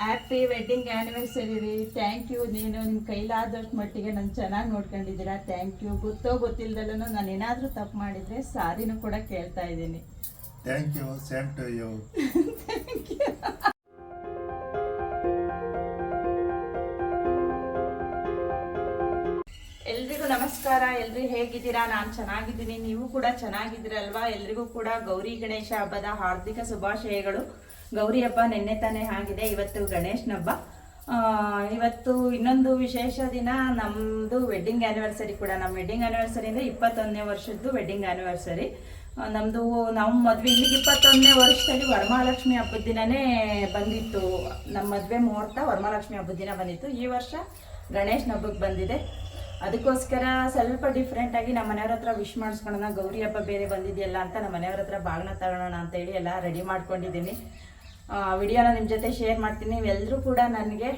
Happy wedding anniversary ರೀ. Thank you ನೀನು ನಿಮ್ಮ ಕೈಲಾದಷ್ಟು ಮಟ್ಟಿಗೆ ನಾನು ಚೆನ್ನಾಗಿ ನೋಡ್ಕೊಂಡಿದ್ದೀರಾ. ಥ್ಯಾಂಕ್ ಯು ಗೊತ್ತೋ ಗೊತ್ತಿಲ್ಲದಲ್ಲೂ ನಾನು ಏನಾದರೂ ತಪ್ಪು ಮಾಡಿದರೆ ಸಾರಿನೂ ಕೂಡ ಕೇಳ್ತಾ ಇದ್ದೀನಿ. Thank you same to you ಎಲ್ರಿಗೂ ನಮಸ್ಕಾರ. ಎಲ್ರು ಹೇಗಿದ್ದೀರಾ? ನಾನು ಚೆನ್ನಾಗಿದ್ದೀನಿ. ನೀವು ಕೂಡ ಚೆನ್ನಾಗಿದ್ದೀರಲ್ವಾ? ಎಲ್ರಿಗೂ ಕೂಡ ಗೌರಿ ಗಣೇಶ ಹಬ್ಬದ ಹಾರ್ದಿಕ ಶುಭಾಶಯಗಳು. ಗೌರಿ ಹಬ್ಬ ನಿನ್ನೆ ತಾನೇ ಆಗಿದೆ, ಇವತ್ತು ಗಣೇಶನ ಹಬ್ಬ. ಇವತ್ತು ಇನ್ನೊಂದು ವಿಶೇಷ ದಿನ ನಮ್ಮದು ವೆಡ್ಡಿಂಗ್ ಆ್ಯನಿವರ್ಸರಿ ಕೂಡ. ನಮ್ಮ ವೆಡ್ಡಿಂಗ್ ಆ್ಯನಿವರ್ಸರಿ ಅಂದರೆ ಇಪ್ಪತ್ತೊಂದನೇ ವರ್ಷದ್ದು ವೆಡ್ಡಿಂಗ್ ಆ್ಯನಿವರ್ಸರಿ ನಮ್ಮದು ನಾವು ಮದುವೆ ಇಲ್ಲಿಗೆ ಇಪ್ಪತ್ತೊಂದನೇ ವರ್ಷದಲ್ಲಿ ವರಮಹಾಲಕ್ಷ್ಮಿ ಹಬ್ಬದ ದಿನನೇ ಬಂದಿತ್ತು. ನಮ್ಮ ಮದುವೆ ಮುಹೂರ್ತ ವರಮಹಾಲಕ್ಷ್ಮಿ ಹಬ್ಬದ ದಿನ ಬಂದಿತ್ತು. ಈ ವರ್ಷ ಗಣೇಶನ ಹಬ್ಬಕ್ಕೆ ಬಂದಿದೆ. ಅದಕ್ಕೋಸ್ಕರ ಸ್ವಲ್ಪ ಡಿಫ್ರೆಂಟಾಗಿ ನಮ್ಮ ಮನೆಯವ್ರ ಹತ್ರ ವಿಶ್ ಮಾಡಿಸ್ಕೊಳ್ಳೋಣ ಗೌರಿ ಹಬ್ಬ ಬೇರೆ ಬಂದಿದೆಯಲ್ಲ ಅಂತ ನಮ್ಮ ಮನೆಯವ್ರ ಹತ್ರ ಬಾಗಿನ ತಗೊಳ್ಳೋಣ ಅಂತೇಳಿ ಎಲ್ಲ ರೆಡಿ ಮಾಡ್ಕೊಂಡಿದ್ದೀನಿ. ವಿಡಿಯೋನ ನಿಮ್ಮ ಜೊತೆ ಶೇರ್ ಮಾಡ್ತೀನಿ. ನೀವೆಲ್ಲರೂ ಕೂಡ ನನಗೆ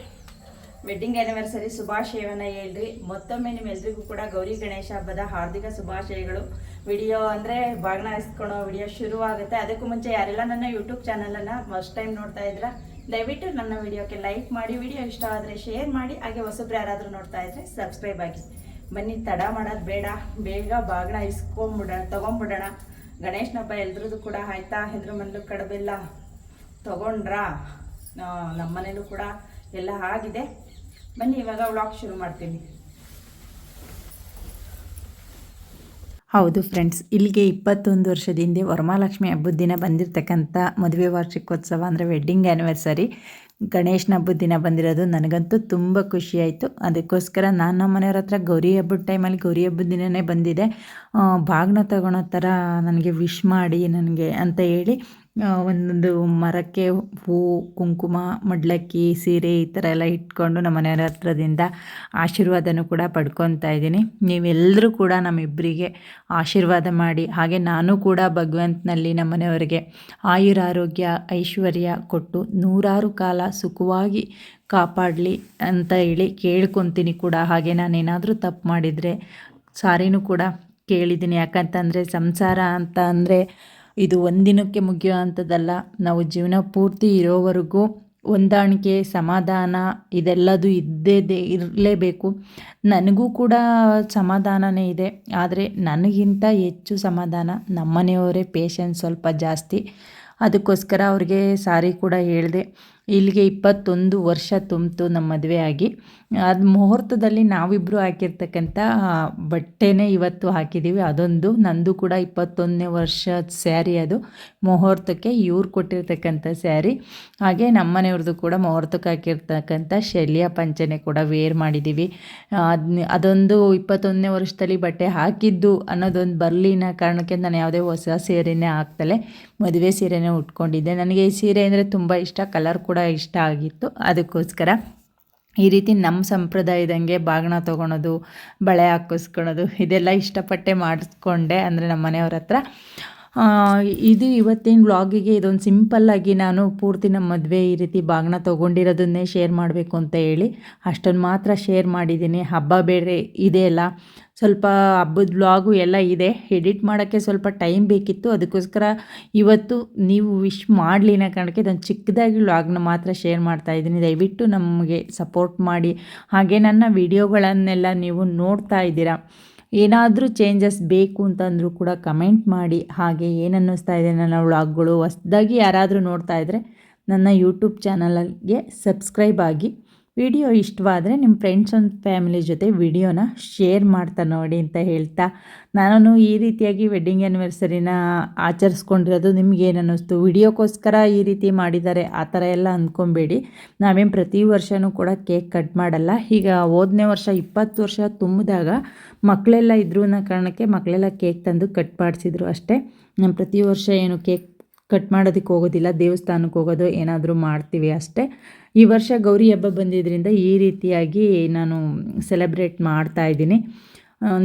ವೆಡ್ಡಿಂಗ್ ಆ್ಯನಿವರ್ಸರಿ ಶುಭಾಶಯವನ್ನು ಹೇಳ್ರಿ. ಮತ್ತೊಮ್ಮೆ ನಿಮ್ಮೆಲ್ಲರಿಗೂ ಕೂಡ ಗೌರಿ ಗಣೇಶ ಹಬ್ಬದ ಹಾರ್ದಿಕ ಶುಭಾಶಯಗಳು. ವಿಡಿಯೋ ಅಂದರೆ ಬಾಗಿನ ಇಸ್ಕೊಳೋ ವಿಡಿಯೋ ಶುರುವಾಗುತ್ತೆ. ಅದಕ್ಕೂ ಮುಂಚೆ ಯಾರೆಲ್ಲ ನನ್ನ ಯೂಟ್ಯೂಬ್ ಚಾನಲನ್ನು ಫಸ್ಟ್ ಟೈಮ್ ನೋಡ್ತಾ ಇದ್ರ ದಯವಿಟ್ಟು ನನ್ನ ವಿಡಿಯೋಕ್ಕೆ ಲೈಕ್ ಮಾಡಿ, ವಿಡಿಯೋ ಇಷ್ಟ ಆದರೆ ಶೇರ್ ಮಾಡಿ, ಹಾಗೆ ಹೊಸಬ್ರು ಯಾರಾದರೂ ನೋಡ್ತಾ ಇದ್ರೆ ಸಬ್ಸ್ಕ್ರೈಬ್ ಆಗಿ. ಬನ್ನಿ, ತಡ ಮಾಡೋದು ಬೇಡ. ಬೇಗ ಬಾಗಿನ ಇಸ್ಕೊಂಬಿಡೋಣ ತೊಗೊಂಬಿಡೋಣ. ಗಣೇಶನ ಹಬ್ಬ ಎಲ್ರದ್ದು ಕೂಡ ಆಯ್ತಾ? ಹೆದ್ರು ಮನೇಲು ಕಡಬೆಲ್ಲ? ತೊಗೊಂಡ್ರಾ ನಮ್ಮ ಮನೇಲೂ ಕೂಡ ಎಲ್ಲ ಆಗಿದೆ. ಬನ್ನಿ, ಇವಾಗ ವ್ಲಾಗ್ ಶುರು ಮಾಡ್ತೀನಿ. ಹೌದು ಫ್ರೆಂಡ್ಸ್ ಇಲ್ಲಿಗೆ ಇಪ್ಪತ್ತೊಂದು ವರ್ಷದ ಹಿಂದೆ ವರಮಹಾಲಕ್ಷ್ಮಿ ಹಬ್ಬದ ದಿನ ಬಂದಿರತಕ್ಕಂಥ ಮದುವೆ ವಾರ್ಷಿಕೋತ್ಸವ ಅಂದರೆ ವೆಡ್ಡಿಂಗ್ ಆ್ಯನಿವರ್ಸರಿ ಗಣೇಶನ ಹಬ್ಬದ ದಿನ ಬಂದಿರೋದು ನನಗಂತೂ ತುಂಬ ಖುಷಿಯಾಯಿತು ಅದಕ್ಕೋಸ್ಕರ ನಾನು ನಮ್ಮ ಮನೆಯವ್ರ ಹತ್ರ ಗೌರಿ ಹಬ್ಬದ ಟೈಮಲ್ಲಿ ಗೌರಿ ಹಬ್ಬದ ದಿನವೇ ಬಂದಿದೆ. ಬಾಗ್ನ ತಗೊಳೋ ಥರ ನನಗೆ ವಿಶ್ ಮಾಡಿ ನನಗೆ ಅಂತ ಹೇಳಿ ಒಂದೊಂದು ಮರಕ್ಕೆ ಹೂ, ಕುಂಕುಮ, ಮಡ್ಲಕ್ಕಿ, ಸೀರೆ ಈ ಥರ ಎಲ್ಲ ಇಟ್ಕೊಂಡು ನಮ್ಮ ಮನೆಯವರ ಹತ್ರದಿಂದ ಆಶೀರ್ವಾದನೂ ಕೂಡ ಪಡ್ಕೊತಾ ಇದ್ದೀನಿ. ನೀವೆಲ್ಲರೂ ಕೂಡ ನಮ್ಮಿಬ್ಬರಿಗೆ ಆಶೀರ್ವಾದ ಮಾಡಿ, ಹಾಗೆ ನಾನು ಕೂಡ ಭಗವಂತನಲ್ಲಿ ನಮ್ಮ ಮನೆಯವರಿಗೆ ಆಯುರಾರೋಗ್ಯ, ಐಶ್ವರ್ಯ ಕೊಟ್ಟು ನೂರಾರು ಕಾಲ ಸುಖವಾಗಿ ಕಾಪಾಡಲಿ ಅಂತ ಹೇಳಿ ಕೇಳ್ಕೊತೀನಿ ಕೂಡ. ಹಾಗೆ ನಾನೇನಾದರೂ ತಪ್ಪು ಮಾಡಿದರೆ ಸಾರಿನೂ ಕೂಡ ಕೇಳಿದ್ದೀನಿ. ಯಾಕಂತಂದರೆ ಸಂಸಾರ ಅಂತ ಅಂದರೆ ಇದು ಒಂದಿನಕ್ಕೆ ಮುಗಿಯೋ ಅಂಥದ್ದಲ್ಲ ನಾವು ಜೀವನ ಪೂರ್ತಿ ಇರೋವರೆಗೂ ಹೊಂದಾಣಿಕೆ, ಸಮಾಧಾನ ಇದೆಲ್ಲದು ಇದ್ದೇ ಇರಲೇಬೇಕು. ನನಗೂ ಕೂಡ ಸಮಾಧಾನನೇ ಇದೆ. ಆದರೆ ನನಗಿಂತ ಹೆಚ್ಚು ಸಮಾಧಾನ ನಮ್ಮನೆಯವರೇ ಪೇಷನ್ಸ್ ಸ್ವಲ್ಪ ಜಾಸ್ತಿ. ಅದಕ್ಕೋಸ್ಕರ ಅವ್ರಿಗೆ ಸಾರಿ ಕೂಡ ಹೇಳಿದೆ. ಇಲ್ಲಿಗೆ ಇಪ್ಪತ್ತೊಂದು ವರ್ಷ ತುಂಬಿತು ನಮ್ಮ ಮದುವೆ ಆಗಿ ಅದು ಮುಹೂರ್ತದಲ್ಲಿ ನಾವಿಬ್ಬರು ಹಾಕಿರ್ತಕ್ಕಂಥ ಬಟ್ಟೆನೇ ಇವತ್ತು ಹಾಕಿದ್ದೀವಿ ಅದೊಂದು, ನಂದು ಕೂಡ ಇಪ್ಪತ್ತೊಂದನೇ ವರ್ಷದ ಸ್ಯಾರಿ ಅದು. ಮುಹೂರ್ತಕ್ಕೆ ಇವ್ರು ಕೊಟ್ಟಿರ್ತಕ್ಕಂಥ ಸ್ಯಾರಿ. ಹಾಗೆ ನಮ್ಮ ಮನೆಯವ್ರದ್ದು ಕೂಡ ಮುಹೂರ್ತಕ್ಕೆ ಹಾಕಿರ್ತಕ್ಕಂಥ ಶಲ್ಯ ಪಂಚನೆ ಕೂಡ ವೇರ್ ಮಾಡಿದ್ದೀವಿ ಅದನ್ನ ಅದೊಂದು ಇಪ್ಪತ್ತೊಂದನೇ ವರ್ಷದಲ್ಲಿ ಬಟ್ಟೆ ಹಾಕಿದ್ದು ಅನ್ನೋದೊಂದು ಬರಲಿನ ಕಾರಣಕ್ಕೆ ನಾನು ಯಾವುದೇ ಹೊಸ ಸೀರೆನೇ ಹಾಕ್ತಲೇ ಮದುವೆ ಸೀರೆನೇ ಉಟ್ಕೊಂಡಿದ್ದೆ. ನನಗೆ ಈ ಸೀರೆ ಅಂದರೆ ತುಂಬ ಇಷ್ಟ. ಕಲರ್ ಕೂಡ ಇಷ್ಟ ಆಗಿತ್ತು. ಅದಕ್ಕೋಸ್ಕರ ಈ ರೀತಿ ನಮ್ಮ ಸಂಪ್ರದಾಯದಂಗೆ ಬಾಗಣ ತೊಗೊಳೋದು, ಬಳೆ ಹಾಕಿಸ್ಕೊಳೋದು, ಇದೆಲ್ಲ ಇಷ್ಟಪಟ್ಟೆ ಮಾಡಿಸ್ಕೊಂಡೆ. ಅಂದರೆ ನಮ್ಮ ಮನೆಯವ್ರ ಹತ್ರ ಇದು ಇವತ್ತಿನ ವ್ಲಾಗಿಗೆ ಇದೊಂದು ಸಿಂಪಲ್ಲಾಗಿ ನಾನು ಪೂರ್ತಿ ನಮ್ಮ ಮದುವೆ ಈ ರೀತಿ ಬಾಗ್ನ ತೊಗೊಂಡಿರೋದನ್ನೇ ಶೇರ್ ಮಾಡಬೇಕು ಅಂತ ಹೇಳಿ ಅಷ್ಟೊಂದು ಮಾತ್ರ ಶೇರ್ ಮಾಡಿದ್ದೀನಿ. ಹಬ್ಬ ಬೇರೆ ಇದೆ ಅಲ್ಲ, ಸ್ವಲ್ಪ ಹಬ್ಬದ ವ್ಲಾಗು ಎಲ್ಲ ಇದೆ. ಎಡಿಟ್ ಮಾಡೋಕ್ಕೆ ಸ್ವಲ್ಪ ಟೈಮ್ ಬೇಕಿತ್ತು. ಅದಕ್ಕೋಸ್ಕರ ಇವತ್ತು ನೀವು ವಿಶ್ ಮಾಡಲಿ ಅನ್ನೋ ಕಾರಣಕ್ಕೆ ನಾನು ಚಿಕ್ಕದಾಗಿ ವ್ಲಾಗ್ನ ಮಾತ್ರ ಶೇರ್ ಮಾಡ್ತಾ ಇದ್ದೀನಿ. ದಯವಿಟ್ಟು ನಮಗೆ ಸಪೋರ್ಟ್ ಮಾಡಿ. ಹಾಗೆ ನನ್ನ ವಿಡಿಯೋಗಳನ್ನೆಲ್ಲ ನೀವು ನೋಡ್ತಾ ಇದ್ದೀರಾ. ಏನಾದರೂ ಚೇಂಜಸ್ ಬೇಕು ಅಂತಂದರೂ ಕೂಡ ಕಮೆಂಟ್ ಮಾಡಿ, ಹಾಗೆ ಏನನ್ನಿಸ್ತಾ ಇದೆ ನನ್ನ ವ್ಲಾಗ್ಗಳು ಹೊಸ್ದಾಗಿ ಯಾರಾದರೂ ನೋಡ್ತಾ ಇದ್ದರೆ ನನ್ನ ಯೂಟ್ಯೂಬ್ ಚಾನಲ್ಗೆ ಸಬ್ಸ್ಕ್ರೈಬ್ ಆಗಿ. ವಿಡಿಯೋ ಇಷ್ಟವಾದರೆ ನಿಮ್ಮ ಫ್ರೆಂಡ್ಸ್ ಒಂದು ಫ್ಯಾಮಿಲಿ ಜೊತೆ ವಿಡಿಯೋನ ಶೇರ್ ಮಾಡ್ತಾ ನೋಡಿ ಅಂತ ಹೇಳ್ತಾ. ನಾನು ಈ ರೀತಿಯಾಗಿ ವೆಡ್ಡಿಂಗ್ ಆ್ಯನಿವರ್ಸರಿನ ಆಚರಿಸ್ಕೊಂಡಿರೋದು ನಿಮ್ಗೇನು ಅನ್ನಿಸ್ತು? ವಿಡಿಯೋಕ್ಕೋಸ್ಕರ ಈ ರೀತಿ ಮಾಡಿದ್ದಾರೆ, ಆ ಥರ ಎಲ್ಲ ಅಂದ್ಕೊಬೇಡಿ ನಾವೇನು ಪ್ರತಿ ವರ್ಷವೂ ಕೂಡ ಕೇಕ್ ಕಟ್ ಮಾಡಲ್ಲ. ಈಗ ಹೋದನೇ ವರ್ಷ ಇಪ್ಪತ್ತು ವರ್ಷ ತುಂಬಿದಾಗ ಮಕ್ಕಳೆಲ್ಲ ಇದ್ರು ಕಾರಣಕ್ಕೆ ಮಕ್ಕಳೆಲ್ಲ ಕೇಕ್ ತಂದು ಕಟ್ ಮಾಡಿಸಿದ್ರು ಅಷ್ಟೇ. ನಾನು ಪ್ರತಿ ವರ್ಷ ಏನು ಕೇಕ್ ಕಟ್ ಮಾಡೋದಕ್ಕೆ ಹೋಗೋದಿಲ್ಲ, ದೇವಸ್ಥಾನಕ್ಕೆ ಹೋಗೋದು ಏನಾದರೂ ಮಾಡ್ತೀವಿ ಅಷ್ಟೇ. ಈ ವರ್ಷ ಗೌರಿ ಹಬ್ಬ ಬಂದಿದ್ದರಿಂದ ಈ ರೀತಿಯಾಗಿ ನಾನು ಸೆಲೆಬ್ರೇಟ್ ಮಾಡ್ತಾ ಇದ್ದೀನಿ.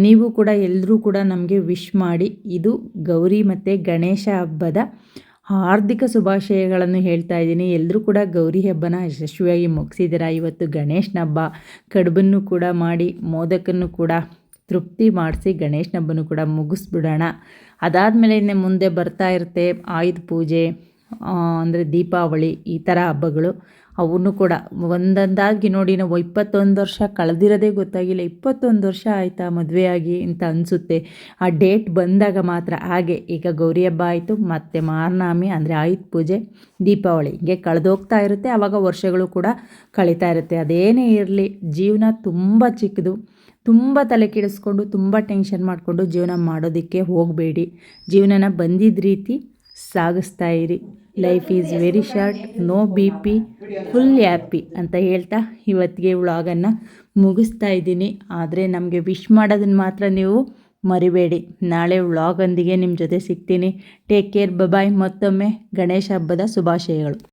ನೀವು ಕೂಡ ಎಲ್ಲರೂ ಕೂಡ ನಮಗೆ ವಿಶ್ ಮಾಡಿ ಇದು ಗೌರಿ ಮತ್ತು ಗಣೇಶ ಹಬ್ಬದ ಹಾರ್ದಿಕ ಶುಭಾಶಯಗಳನ್ನು ಹೇಳ್ತಾ ಇದ್ದೀನಿ. ಎಲ್ಲರೂ ಕೂಡ ಗೌರಿ ಹಬ್ಬನ ಯಶಸ್ವಿಯಾಗಿ ಮುಗಿಸಿದ್ದೀರಾ? ಇವತ್ತು ಗಣೇಶನ ಹಬ್ಬ, ಕಡುಬನ್ನು ಕೂಡ ಮಾಡಿ, ಮೋದಕನ್ನು ಕೂಡ ತೃಪ್ತಿ ಮಾಡಿಸಿ ಗಣೇಶನ ಹಬ್ಬನೂ ಕೂಡ ಮುಗಿಸ್ಬಿಡೋಣ. ಅದಾದಮೇಲೆ ಇನ್ನು ಮುಂದೆ ಬರ್ತಾ ಇರುತ್ತೆ ಆಯುಧ ಪೂಜೆ ಅಂದರೆ ದೀಪಾವಳಿ, ಈ ಥರ ಹಬ್ಬಗಳು. ಅವನ್ನೂ ಕೂಡ ಒಂದೊಂದಾಗಿ ನೋಡಿ ನಾವು ಇಪ್ಪತ್ತೊಂದು ವರ್ಷ ಕಳೆದಿರೋದೇ ಗೊತ್ತಾಗಿಲ್ಲ. ಇಪ್ಪತ್ತೊಂದು ವರ್ಷ ಆಯಿತಾ ಮದುವೆಯಾಗಿ ಅಂತ ಅನಿಸುತ್ತೆ. ಆ ಡೇಟ್ ಬಂದಾಗ ಮಾತ್ರ. ಹಾಗೆ ಈಗ ಗೌರಿ ಹಬ್ಬ ಆಯಿತು, ಮತ್ತು ಮಾರ್ನಾಮಿ, ಅಂದರೆ ಆಯುಧ ಪೂಜೆ, ದೀಪಾವಳಿ ಹೀಗೆ ಕಳೆದೋಗ್ತಾ ಇರುತ್ತೆ. ಆವಾಗ ವರ್ಷಗಳು ಕೂಡ ಕಳೀತಾ ಇರುತ್ತೆ. ಅದೇನೇ ಇರಲಿ, ಜೀವನ ತುಂಬ ಚಿಕ್ಕದು. ತುಂಬ ತಲೆ ಕೆಡಿಸ್ಕೊಂಡು, ತುಂಬ ಟೆನ್ಷನ್ ಮಾಡಿಕೊಂಡು ಜೀವನ ಮಾಡೋದಕ್ಕೆ ಹೋಗಬೇಡಿ. ಜೀವನನ ಬಂದಿದ್ದ ರೀತಿ ಸಾಗಿಸ್ತಾ ಇರಿ. Life is very short no B P full happy ಅಂತ ಹೇಳ್ತಾ ಇವತ್ತಿಗೆ ವ್ಲಾಗನ್ನು ಮುಗಿಸ್ತಾ ಇದ್ದೀನಿ. ಆದರೆ ನಮಗೆ ವಿಶ್ ಮಾಡೋದನ್ನು ಮಾತ್ರ ನೀವು ಮರಿಬೇಡಿ. ನಾಳೆ ವ್ಲಾಗೊಂದಿಗೆ ನಿಮ್ಮ ಜೊತೆ ಸಿಗ್ತೀನಿ. ಟೇಕ್ ಕೇರ್ ಬಬಾಯ್ ಮತ್ತೊಮ್ಮೆ ಗಣೇಶ ಹಬ್ಬದ ಶುಭಾಶಯಗಳು.